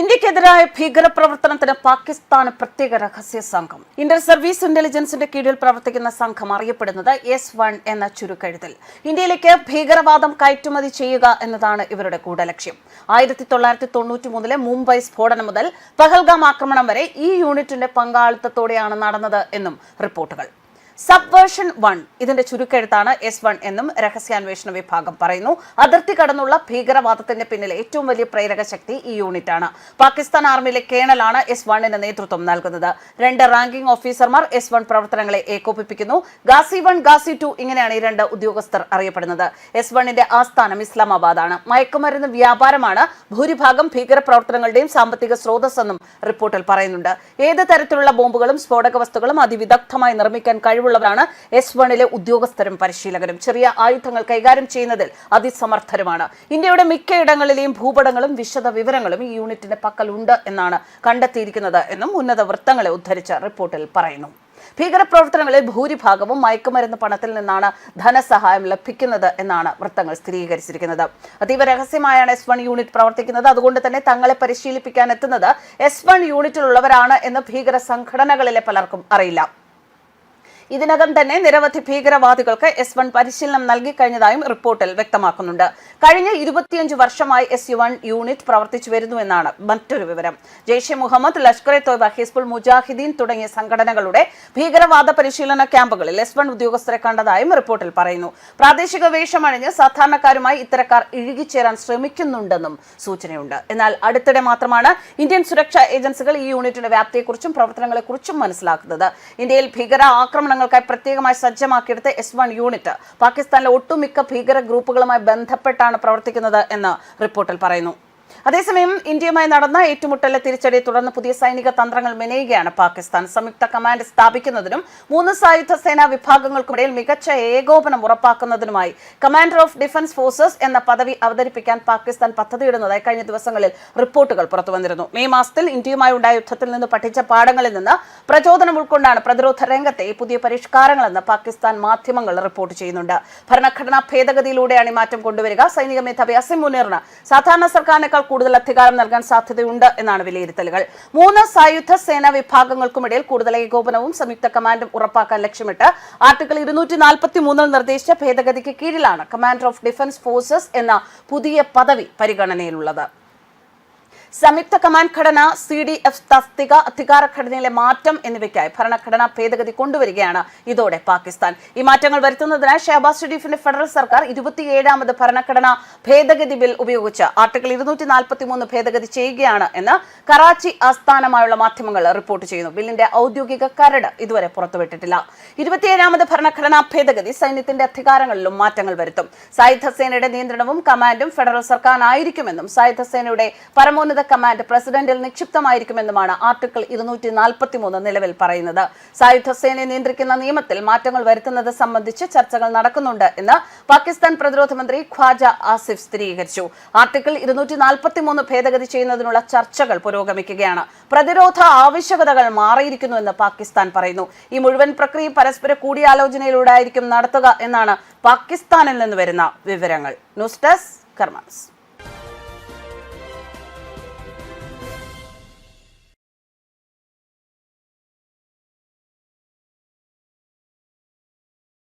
ഇന്ത്യക്കെതിരായ ഭീകരപ്രവർത്തനത്തിന് പാകിസ്ഥാന് പ്രത്യേക രഹസ്യ സംഘം. ഇന്റർ സർവീസ് ഇന്റലിജൻസിന്റെ കീഴിൽ പ്രവർത്തിക്കുന്ന സംഘം അറിയപ്പെടുന്നത് എസ് വൺ എന്ന ചുരുക്കെഴുതിൽ ഇന്ത്യയിലേക്ക് ഭീകരവാദം കയറ്റുമതി ചെയ്യുക എന്നതാണ് ഇവരുടെ ഗൂഢലക്ഷ്യം. ആയിരത്തി തൊള്ളായിരത്തി തൊണ്ണൂറ്റി മൂന്നിലെ മുംബൈ സ്ഫോടനം മുതൽ പഹൽഗാം ആക്രമണം വരെ ഈ യൂണിറ്റിന്റെ പങ്കാളിത്തത്തോടെയാണ് നടന്നത് എന്നും റിപ്പോർട്ടുകൾ. Subversion one. ഇതിന്റെ ചുരുക്കെഴുത്താണ് എസ് വൺ എന്നും രഹസ്യാന്വേഷണ വിഭാഗം പറയുന്നു. അതിർത്തി കടന്നുള്ള ഭീകരവാദത്തിന്റെ പിന്നിലെ ഏറ്റവും വലിയ പ്രേരക ശക്തി ഈ യൂണിറ്റ് ആണ് പാകിസ്ഥാൻ ആർമിയിലെ കേണലാണ് എസ് വണ്ണിന് നേതൃത്വം നൽകുന്നത്. രണ്ട് റാങ്കിംഗ് ഓഫീസർമാർ എസ് വൺ പ്രവർത്തനങ്ങളെ ഏകോപിപ്പിക്കുന്നു. ഗാസി വൺ ഗാസി ടു ഇങ്ങനെയാണ് ഈ രണ്ട് ഉദ്യോഗസ്ഥർ അറിയപ്പെടുന്നത്. എസ് വണ്ണിന്റെ ആസ്ഥാനം ഇസ്ലാമാബാദ് ആണ് മയക്കുമരുന്ന് വ്യാപാരമാണ് ഭൂരിഭാഗം ഭീകര പ്രവർത്തനങ്ങളുടെയും സാമ്പത്തിക സ്രോതസ്സെന്നും റിപ്പോർട്ടിൽ പറയുന്നുണ്ട്. ഏത് തരത്തിലുള്ള ബോംബുകളും സ്ഫോടക വസ്തുക്കളും അതിവിദഗ്ധമായി നിർമ്മിക്കാൻ കഴിവുള്ളവരാണ് എസ് വണിലെ ഉദ്യോഗസ്ഥരും പരിശീലകരും. ചെറിയ ആയുധങ്ങൾ കൈകാര്യം ചെയ്യുന്നതിൽ അതിസമർത്ഥരുമാണ്. ഇന്ത്യയുടെ മിക്ക മിക്കയിടങ്ങളിലെയും ഭൂപടങ്ങളും വിശദ വിവരങ്ങളും ഈ യൂണിറ്റിന്റെ പക്കലുണ്ട് എന്നാണ് കണ്ടെത്തിയിരിക്കുന്നത് എന്നും ഉന്നത വൃത്തങ്ങളെ ഉദ്ധരിച്ച റിപ്പോർട്ടിൽ പറയുന്നു. ഭീകരപ്രവർത്തനങ്ങളിൽ ഭൂരിഭാഗവും മയക്കുമരുന്ന് പണത്തിൽ നിന്നാണ് ധനസഹായം ലഭിക്കുന്നത് എന്നാണ് വൃത്തങ്ങൾ സ്ഥിരീകരിച്ചിരിക്കുന്നത്. അതീവ രഹസ്യമായാണ് എസ് വൺ യൂണിറ്റ് പ്രവർത്തിക്കുന്നത്. അതുകൊണ്ട് തന്നെ തങ്ങളെ പരിശീലിപ്പിക്കാൻ എത്തുന്നത് എസ് വൺ യൂണിറ്റിലുള്ളവരാണ് എന്ന് ഭീകര സംഘടനകളിലെ പലർക്കും അറിയില്ല. ഇതിനകം തന്നെ നിരവധി ഭീകരവാദികൾക്ക് എസ് വൺ പരിശീലനം നൽകി കഴിഞ്ഞതായും റിപ്പോർട്ടിൽ വ്യക്തമാക്കുന്നുണ്ട്. കഴിഞ്ഞ ഇരുപത്തിയഞ്ച് വർഷമായി എസ് വൺ യൂണിറ്റ് പ്രവർത്തിച്ചു വരുന്നുവെന്നാണ് മറ്റൊരു വിവരം. ജെയ്ഷെ മുഹമ്മദ് ലഷ്കർ എ തോയ്ബ ഹിസ്ബുൾ മുജാഹിദ്ദീൻ തുടങ്ങിയ സംഘടനകളുടെ ഭീകരവാദ പരിശീലന ക്യാമ്പുകളിൽ എസ് വൺ ഉദ്യോഗസ്ഥരെ കണ്ടതായും റിപ്പോർട്ടിൽ പറയുന്നു. പ്രാദേശിക വേഷമണിഞ്ഞ് സാധാരണക്കാരുമായി ഇത്തരക്കാർ ഇഴുകിച്ചേരാൻ ശ്രമിക്കുന്നുണ്ടെന്നും സൂചനയുണ്ട്. എന്നാൽ അടുത്തിടെ മാത്രമാണ് ഇന്ത്യൻ സുരക്ഷാ ഏജൻസികൾ ഈ യൂണിറ്റിന്റെ വ്യാപ്തിയെക്കുറിച്ചും പ്രവർത്തനങ്ങളെക്കുറിച്ചും മനസ്സിലാക്കുന്നത്. ഇന്ത്യയിൽ ഭീകര ആക്രമണങ്ങൾക്കായി പ്രത്യേകമായി സജ്ജമാക്കിയെടുത്ത എസ് വൺ യൂണിറ്റ് പാകിസ്ഥാനിലെ ഒട്ടുമിക്ക ഭീകര ഗ്രൂപ്പുകളുമായി ബന്ധപ്പെട്ടാണ് പ്രവർത്തിക്കുന്നത് എന്ന് റിപ്പോർട്ടിൽ പറയുന്നു. അതേസമയം ഇന്ത്യയുമായി നടന്ന ഏറ്റുമുട്ടലിലെ തിരിച്ചടിയെ തുടർന്ന് പുതിയ സൈനിക തന്ത്രങ്ങൾ മെനയുകയാണ് പാകിസ്ഥാൻ. സംയുക്ത കമാൻഡ് സ്ഥാപിക്കുന്നതിനും മൂന്ന് സായുധ സേനാ വിഭാഗങ്ങൾക്കിടയിൽ മികച്ച ഏകോപനം ഉറപ്പാക്കുന്നതിനുമായി കമാൻഡർ ഓഫ് ഡിഫൻസ് ഫോഴ്സസ് എന്ന പദവി അവതരിപ്പിക്കാൻ പാകിസ്ഥാൻ പദ്ധതിയിടുന്നതായി കഴിഞ്ഞ ദിവസങ്ങളിൽ റിപ്പോർട്ടുകൾ പുറത്തുവന്നിരുന്നു. മെയ് മാസത്തിൽ ഇന്ത്യയുമായി ഉണ്ടായ യുദ്ധത്തിൽ നിന്ന് പഠിച്ച പാഠങ്ങളിൽ നിന്ന് പ്രചോദനം ഉൾക്കൊണ്ടാണ് പ്രതിരോധ രംഗത്തെ ഈ പുതിയ പരിഷ്കാരങ്ങളെന്ന് പാകിസ്ഥാൻ മാധ്യമങ്ങൾ റിപ്പോർട്ട് ചെയ്യുന്നുണ്ട്. ഭരണഘടനാ ഭേദഗതിയിലൂടെയാണ് ഈ മാറ്റം കൊണ്ടുവരിക. സൈനിക മേധാവി അസിം മുനീറിന് സാധാരണ സർക്കാരിനേക്കാൾ കൂടുതൽ അധികാരം നൽകാൻ സാധ്യതയുണ്ട് എന്നാണ് വിലയിരുത്തലുകൾ. മൂന്ന് സായുധ സേനാ വിഭാഗങ്ങൾക്കുമിടയിൽ കൂടുതൽ ഏകോപനവും സംയുക്ത കമാൻഡും ഉറപ്പാക്കാൻ ലക്ഷ്യമിട്ട് ആർട്ടിക്കിൾ ഇരുന്നൂറ്റി നാൽപ്പത്തി മൂന്നിൽ നിർദ്ദേശിച്ച ഭേദഗതിക്ക് കീഴിലാണ് കമാൻഡർ ഓഫ് ഡിഫൻസ് ഫോഴ്സസ് എന്ന പുതിയ പദവി പരിഗണനയിലുള്ളത്. സംയുക്ത കമാൻഡ് ഘടന സി ഡി എഫ് തസ്തിക അധികാര ഘടനയിലെ മാറ്റം എന്നിവയ്ക്കായി ഭരണഘടനാ ഭേദഗതി കൊണ്ടുവരികയാണ് ഇതോടെ പാകിസ്ഥാൻ. ഈ മാറ്റങ്ങൾ വരുത്തുന്നതിനായി ഷഹബാസ് ഷെരീഫിന്റെ ഫെഡറൽ സർക്കാർ ഇരുപത്തിയേഴാമത് ഭരണഘടനാ ഭേദഗതി ബിൽ ഉപയോഗിച്ച് ആർട്ടിക്കിൾ ഇരുന്നൂറ്റി നാൽപ്പത്തി മൂന്ന് ഭേദഗതി ചെയ്യുകയാണ് എന്ന് കറാച്ചി ആസ്ഥാനമായുള്ള മാധ്യമങ്ങൾ റിപ്പോർട്ട് ചെയ്യുന്നു. ബില്ലിന്റെ ഔദ്യോഗിക കരട് ഇതുവരെ പുറത്തുവിട്ടിട്ടില്ല. ഇരുപത്തിയേഴാമത് ഭരണഘടനാ ഭേദഗതി സൈന്യത്തിന്റെ അധികാരങ്ങളിലും മാറ്റങ്ങൾ വരുത്തും. സായുധ സേനയുടെ നിയന്ത്രണവും കമാൻഡും ഫെഡറൽ സർക്കാരിനായിരിക്കുമെന്നും സായുധ സേനയുടെ പരമോന്നത കമാൻഡ് പ്രസിഡന്റിൽ നിക്ഷിപ്തമായിരിക്കുമെന്നുമാണ് ആർട്ടിക്കിൾ ഇരുന്നൂറ്റി നാൽപ്പത്തി മൂന്ന് നിലവിൽ പറയുന്നത്. സായുധ സേനയെ നിയന്ത്രിക്കുന്ന നിയമത്തിൽ മാറ്റങ്ങൾ വരുത്തുന്നത് സംബന്ധിച്ച് ചർച്ചകൾ നടക്കുന്നുണ്ട് എന്ന് പാകിസ്ഥാൻ പ്രതിരോധ മന്ത്രി ഖ്വാജ ആസിഫ് സ്ഥിരീകരിച്ചു. ആർട്ടിക്കിൾ ഇരുന്നൂറ്റി നാൽപ്പത്തി മൂന്ന് ഭേദഗതി ചെയ്യുന്നതിനുള്ള ചർച്ചകൾ പുരോഗമിക്കുകയാണ്. പ്രതിരോധ ആവശ്യകതകൾ മാറിയിരിക്കുന്നുവെന്ന് പാകിസ്ഥാൻ പറയുന്നു. ഈ മുഴുവൻ പ്രക്രിയ പരസ്പര കൂടിയാലോചനയിലൂടെ ആയിരിക്കും നടത്തുക എന്നാണ് പാകിസ്ഥാനിൽ നിന്ന് വരുന്ന വിവരങ്ങൾ. News desk കർമാൻസ്